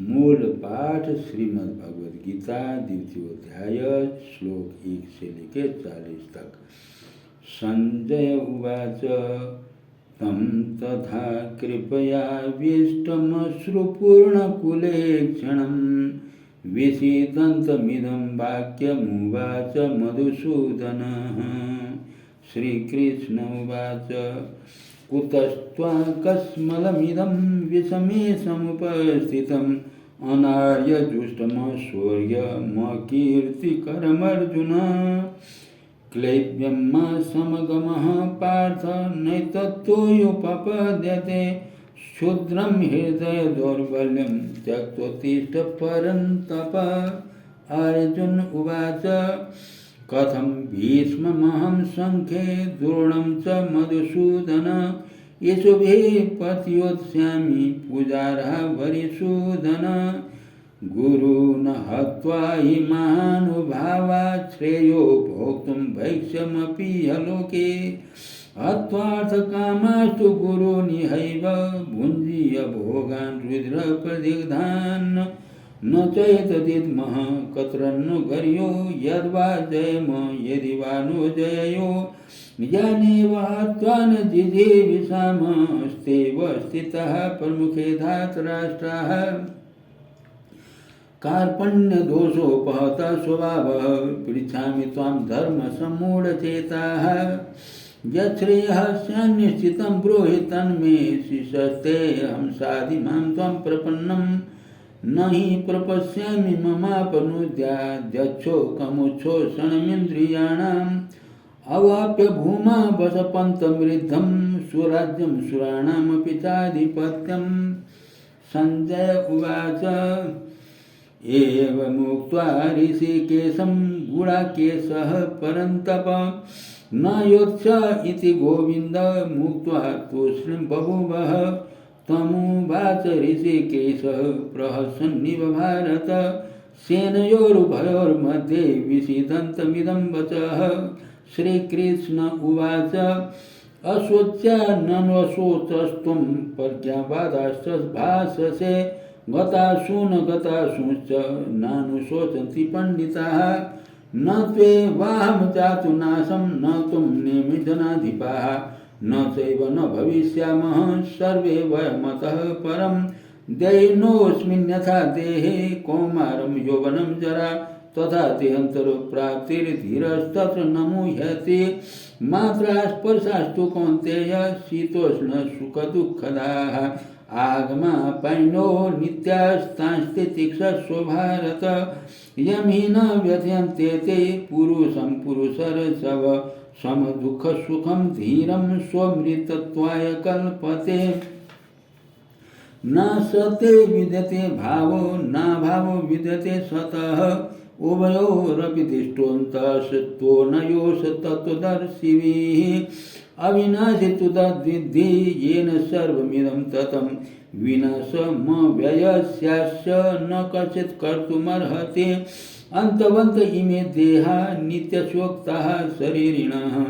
मूल पाठ श्रीमद् भगवद गीता, द्वितीयोध्याय, श्लोक एक से लेके चालीस तक। संजय उवाच, तं तथा कृपया कृपयाविष्टमश्रुपूर्णकुले क्षणं। विषीदन्तमिदं वाक्यमुवाच मधुसूदनः। श्रीकृष्ण उवाच कुतस्त्वाकस्मलमिदं विषमे समुपस्थितम्। अनार्यजुष्टमशौर्यमकीर्तिकरमर्जुन क्लैब्यं समगमः पार्थ नैतत्तोयुपपद्यते क्षुद्रं हृदयदौर्बल्यं त्यक्त्वतिष्ठ परन्तप अर्जुन उवाच कथं भीष्ममहं सङ्ख्ये द्रोणं च मधुसूदन। येषुभिः पतियोत्स्यामि पूजारः वरिसूदन। गुरून् हत्वा हि महानुभावा श्रेयो भोक्तुं भैक्ष्यमपि हलोके हत्वार्थकामास्तु गुरुनिहैव भुञ्जीय भोगान् रुद्रप्रदिग्धान्। न चैतदिद्मः कत्रन्नु गर्यो, यद्वा जयम, यदि वा नो जययो। निजानेव हत्वा न स्थितः प्रमुखे धातराष्ट्राः कार्पण्यदोषोपहतः स्वभावः, पृच्छामि त्वां धर्मसम्मूढचेताः यच्छ्रेयः स्यान्निश्चितं ब्रूहि तन्मे शिशस्ते हंसादिमां त्वं प्रपन्नं न हि प्रपश्यामि ममापनुद्याद्यच्छोकमुच्छोषणमिन्द्रियाणाम् अवाप्य भूमा वसपन्तमृद्धं, सुराज्यं सुराणामपि चाधिपत्यं। सञ्जय उवाच एवमुक्त्वा ऋषिकेशं गुडाकेशः परन्तप। न योत्स इति गोविन्द, मुक्त्वा तूष्णीं बभूवः। तमुवाच ऋषिकेशः, प्रहसन्निव भारत। सेनयोरुभयोर्मध्ये विषीदन्तमिदं वचः। श्रीकृष्ण उवाच अशोच्यानन्वशोचस्त्वं प्रज्ञावादाश्च भाषसे गतासु न गतासुश्च नानुशोचन्ति पण्डिताः। न त्वे वाहं चातु नाशं, न त्वं नेमि जनाधिपाः न चैव न भविष्यामः, सर्वे वयमतः परं। दैनोऽस्मिन्यथा देहे कौमारं यौवनं जरा, तथा तेऽन्तरप्राप्तिर्धीरस्तत्र न मुह्यते। मात्रा स्पर्शास्तु कौन्तेय शीतोष्णसुखदुःखदाः आगमापैनो नित्यास्तांस्तितिक्षस्व भारत यं हि न व्यथयन्ते ते, पुरुषं पुरुषर्षव समदुःखसुखं धीरं स्वमृतत्वाय कल्पते। न सते विद्यते भावो, न भावो विद्यते सतः। उभयोरपि दिष्टोऽन्तस्तो न योष तत्त्वदर्शिभिः अविनाशि तु तद्विद्धि येन सर्वमिदं ततं विनाशमव्ययस्यास्य न कश्चित् कर्तुमर्हति। अन्तवन्त इमे देहा नित्यशोक्ताः शरीरिणः।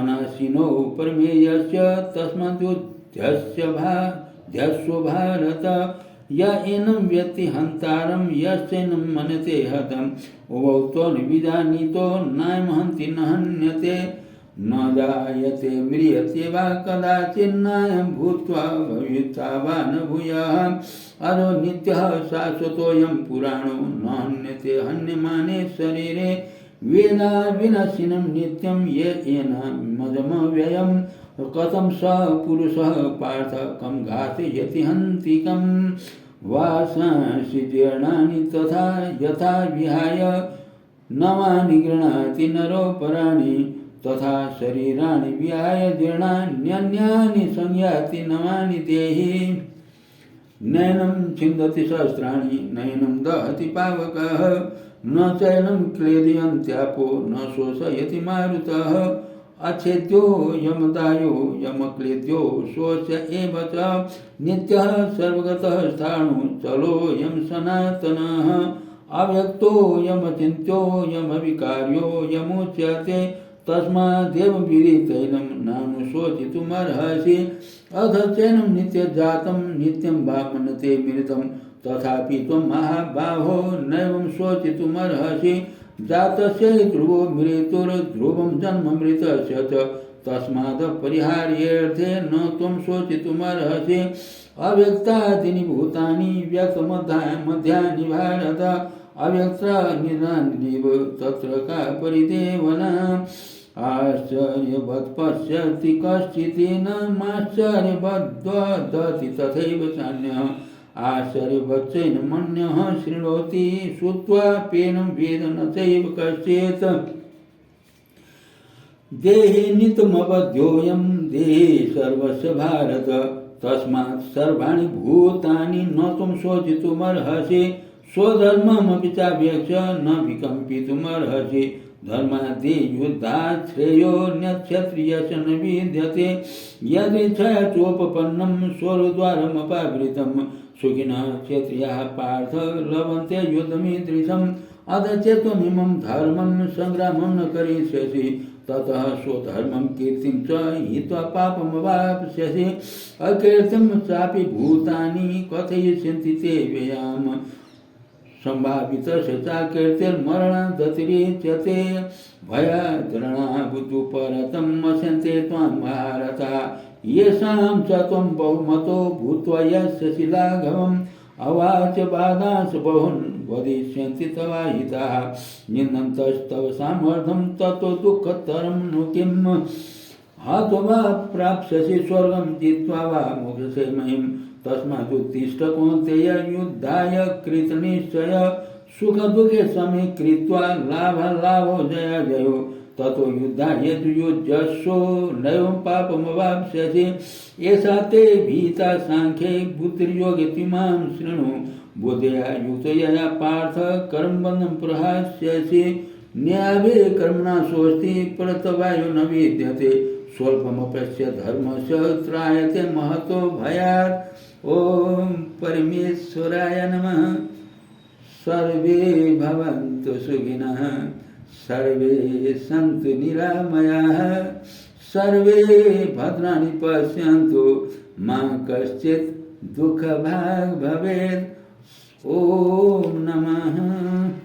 अनाशिनो प्रमेयस्य तस्माद्युध्यस्य भा ध्यस्व भारत। य व्यक्ति हन्तारं यश्चैनं मनते हतम्। उभौ त्वन्विजानीतो नायमहन्ति न हन्यते न जायते म्रियते वा कदाचिन्नायं भूत्वा भविता वा न भूयः। अरो नित्यः शाश्वतोऽयं पुराणो न हन्यते हन्यमाने शरीरे। वेदा विनशिनं नित्यं ये येनामजमव्ययं कथं स पुरुषः पार्थ कं घातयति हन्तिकं वासांसि जीर्णानि तथा यथा विहाय। नवानि गृह्णाति नरोपराणि तथा शरीराणि विहाय जीर्णान्यन्यानि संयाति नवानि देहि। नयनं छिन्दति सहस्राणि, नयनं दहति पावकः। न चैनं क्लेदयन्त्यापो, न शोषयति मारुतः। अच्छेद्यो यमदायो, यमक्लेद्यो शोच एव च। नित्यः सर्वगतः स्थाणु चलोऽयं सनातनः। अव्यक्तो यमचिन्त्यो, यमविकार्यो, यमुच्यते। तस्मादेव विदितैनं नानुशोचितुमर्हसि अथ चैनं नित्यजातं नित्यं वा मन्यते मृतं तथापि त्वं महाबाहो नैवं शोचितुमर्हसि। जातस्य ध्रुवो मृत्युर्ध्रुवं जन्ममृतस्य च। तस्मात् परिहार्यर्थे न त्वं शोचितुमर्हसि। अव्यक्तादीनि भूतानि व्यक्तमध्यानि भारत। अव्यक्तानिदानिव तत्र का परिदेवना आश्चर्यवत् पश्यति कश्चिदेनमाश्चर्यवद्वदति तथैव चान्यः। आश्चर्यवच्चैन मन्यः शृणोति श्रुत्वा पेनं वेद न चैव कश्चित्। देहे देहे सर्वस्य भारत। तस्मात् सर्वाणि भूतानि न त्वं शोचितुमर्हसि। स्वधर्ममपि चाभ्यक्ष न विकम्पितुमर्हसि धर्मादि युद्धात् श्रेयोऽन्यक्षत्रियश्च न विद्यते यदृच्छया चोपपन्नं स्वरद्वारमपावृतं सुखिनः क्षत्रियाः पार्थ लभन्ते युद्धमीदृशम्। अथ चेत्त्वमिमं धर्मं सङ्ग्रामं न करिष्यसि। ततः स्वधर्मं कीर्तिं च हित्वा पापमवाप्स्यसि। अकीर्तिं चापि भूतानि कथयिष्यन्ति ते व्ययाम्। सम्भावितस्य चाकीर्तिर्मरणदतिरिच्यते बुद्धु परतम् अशन्ते त्वां भारता। येषां च त्वं बहुमतो भूत्वा यस्य शिलाघवम् अवाच बाधांश बहुन् वदिष्यन्ति तवाहिताः निन्दन्तस्तव सामर्थ्यं ततो दुःखतरं नु किम्? हत्वा प्राप्स्यसि स्वर्गं जित्वा वा मोक्षसे महिम् तस्मादुत्तिष्ठ कौन्तेय युद्धाय कृतनिश्चय, सुखदुःखे समे कृत्वा लाभलाभो जय जयो। ततो युद्धाय युजस्व नैवं पापमवाप्स्यसि। एषा ते भीता साङ्ख्ये बुद्धिर्योगितिमां शृणु। बुद्धया युक्तया पार्थ कर्मबन्धं प्रहास्यसि। न्यावे कर्मणा स्वस्ति परतवायो न विद्यते। स्वल्पमपश्य धर्मस्य त्रायते महतो भयात्। ॐ परमेश्वराय नमः। सर्वे भवन्तु सुखिनः। सर्वे सन्तु निरामयाः। सर्वे भद्राणि पश्यन्तु। मा कश्चित् दुःखभाग् भवेत्। ॐ नमः।